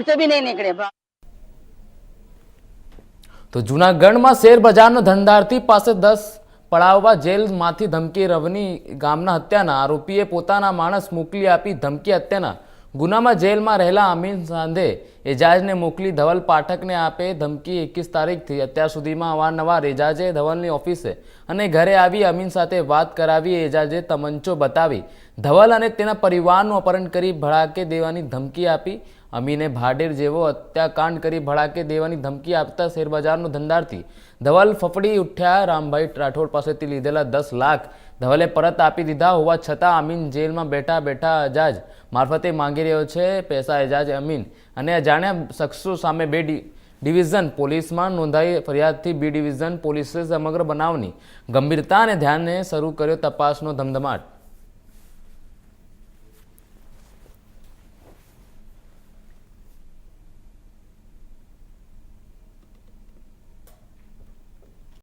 તો બી નહીં નીકળે ભાવ તો જૂનાગઢમાં શેર બજારનો ધંધાર્થી પાસે દસ પડાવવા જેલમાંથી ધમકી રવની ગામના હત્યાના આરોપીએ પોતાના માણસ મોકલી આપી ધમકી હત્યાના ગુનામાં જેલમાં રહેલા અમીન સાંધે એજાજને મોકલી ધવલ પાઠકને આપે ધમકી એકવીસ તારીખથી. અત્યાર સુધીમાં અવારનવાર એજાજે ધવલની ઓફિસે અને ઘરે આવી અમીન સાથે વાત કરાવી, એજાજે તમંચો બતાવી. ધવલ અને તેના પરિવારનું અપહરણ કરી ભડાકે દેવાની ધમકી આપી. અમીને ભાડેર જેવો હત્યાકાંડ કરી ભડાકે દેવાની ધમકી આપતા શેરબજારનો ધંધાર્થી. ધવલ ફફડી ઉઠ્યા. રામભાઈ રાઠોડ પાસેથી લીધેલા દસ લાખ ધવલે પરત આપી દીધા હોવા છતાં અમીન જેલમાં બેઠા બેઠા એજાજ મારફતે માંગી રહ્યો છે. પૈસા એજાજ, અમીન અને અજાણ્યા શખ્સો સામે બે ડિવિઝન પોલીસમાં નોંધાઈ ફરિયાદથી બી ડિવિઝન પોલીસે સમગ્ર બનાવની ગંભીરતા અને ધ્યાને શરૂ કર્યો તપાસનો ધમધમાટ.